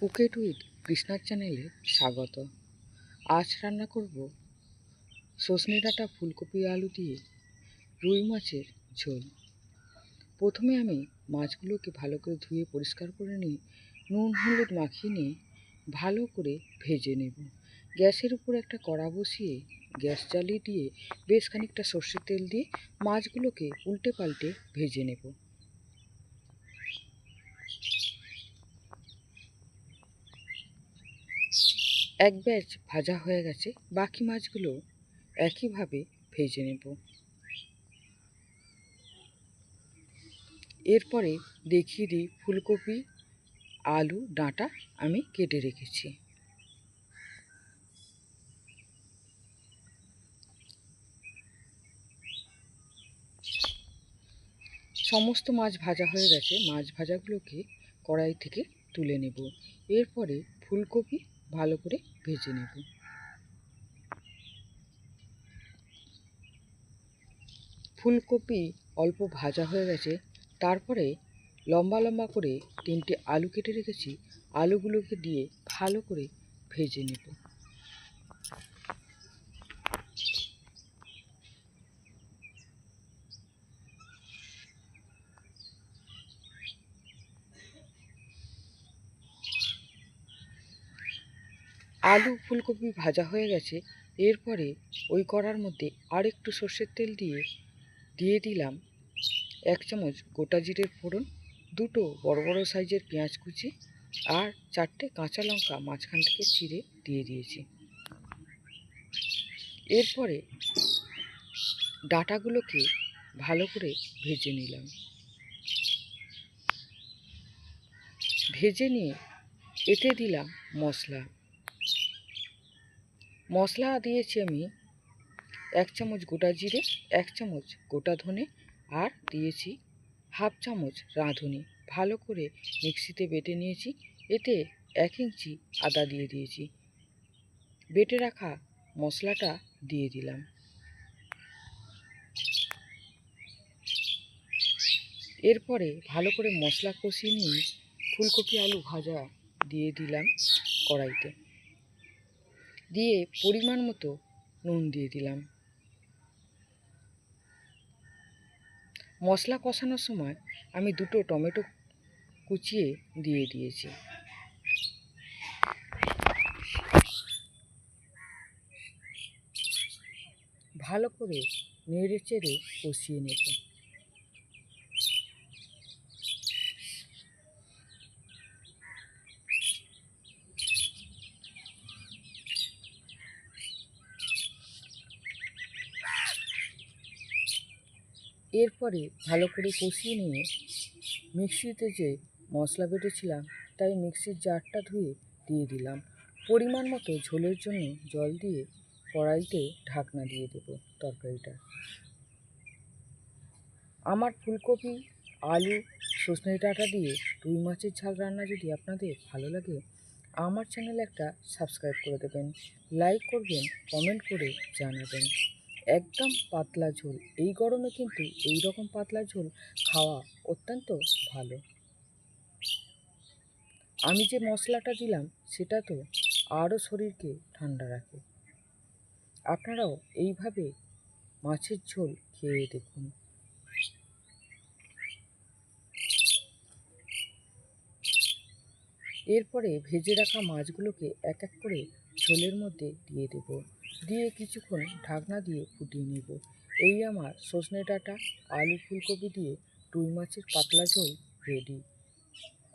Cook it with কৃষ্ণার চ্যানেলে স্বাগত। আজ রান্না করব সজনে ডাঁটা ফুলকপি আলু দিয়ে রুই মাছের ঝোল। প্রথমে আমি মাছগুলোকে ভালো করে ধুয়ে পরিষ্কার করে নিয়ে নুন হলুদ মাখিয়ে নিয়ে ভালো করে ভেজে নেব। গ্যাসের উপর একটা কড়া বসিয়ে গ্যাস জ্বালিয়ে দিয়ে বেশ খানিকটা সর্ষের তেল দিয়ে মাছগুলোকে উল্টে পাল্টে ভেজে নেব। এক ব্যাচ ভাজা হয়ে গেছে, বাকি মাছগুলো একইভাবে ভেজে নেব। এরপরে দেখিয়ে দিই ফুলকপি, আলু, ডাঁটা আমি কেটে রেখেছি। সমস্ত মাছ ভাজা হয়ে গেছে, মাছ ভাজাগুলোকে কড়াই থেকে তুলে নেব। এরপরে ফুলকপি ভালো করে ভেজে নেব। ফুলকপি অল্প ভাজা হয়ে গেছে, তারপরে লম্বা লম্বা করে তিনটে আলু কেটে রেখেছি, আলুগুলোকে দিয়ে ভালো করে ভেজে নেব। আলু ফুলকপি ভাজা হয়ে গেছে, এরপরে ওই কড়ার মধ্যে আর একটু সর্ষের তেল দিয়ে দিয়ে দিলাম এক চামচ গোটা জিরের ফোড়ন, দুটো বড় বড় সাইজের পেঁয়াজ কুচি আর চারটে কাঁচা লঙ্কা মাঝখান থেকে চিড়ে দিয়ে দিয়েছি। এরপরে ডাঁটাগুলোকে ভালো করে ভেজে নিলাম। ভেজে নিয়ে এতে দিলাম মশলা। মশলা দিয়েছি আমি এক চামচ গোটা জিরে, এক চামচ গোটা ধনে আর দিয়েছি হাফ চামচ রাঁধুনি। ভালো করে মিক্সিতে বেটে নিয়েছি, এতে এক ইঞ্চি আদা দিয়ে দিয়েছি। বেটে রাখা মশলাটা দিয়ে দিলাম। এরপরে ভালো করে মশলা কষিয়ে নিয়ে ফুলকপি আলু ভাজা দিয়ে দিলাম কড়াইতে। দিয়ে পরিমাণ মতো নুন দিয়ে দিলাম। মশলা কষানোর সময় আমি দুটো টমেটো কুচিয়ে দিয়ে দিয়েছি। ভালো করে নেড়ে চেড়ে কষিয়ে নেব। এরপরে ভালো করে কষিয়ে নিয়ে মিক্সিতে যে মশলা বেটেছিলাম, তাই মিক্সির জারটা ধুয়ে দিয়ে দিলাম। পরিমাণ মতো ঝোলের জন্য জল দিয়ে কড়াইতে ঢাকনা দিয়ে দেবো তরকারিটা। আমার ফুলকপি, আলু সজনে ডাঁটা দিয়ে রুই মাছের ঝাল রান্না যদি আপনাদের ভালো লাগে, আমার চ্যানেলে একটা সাবস্ক্রাইব করে দেবেন। লাইক করবেন, কমেন্ট করে জানাবেন। একদম পাতলা ঝোল। এই গরমে কিন্তু এই রকম পাতলা ঝোল খাওয়া অত্যন্ত ভালো। আমি যে মশলাটা দিলাম, সেটা তো আরও শরীরকে ঠান্ডা রাখে। আপনারাও এইভাবে মাছের ঝোল খেয়ে দেখুন। এরপরে ভেজে রাখা মাছগুলোকে এক এক করে ঝোলের মধ্যে দিয়ে দেব। দিয়ে কিছুক্ষণ ঢাকনা দিয়ে ফুটিয়ে নেব। এই আমার সজনে ডাঁটা, আলু ফুলকপি দিয়ে রুই মাছের পাতলা ঝোল রেডি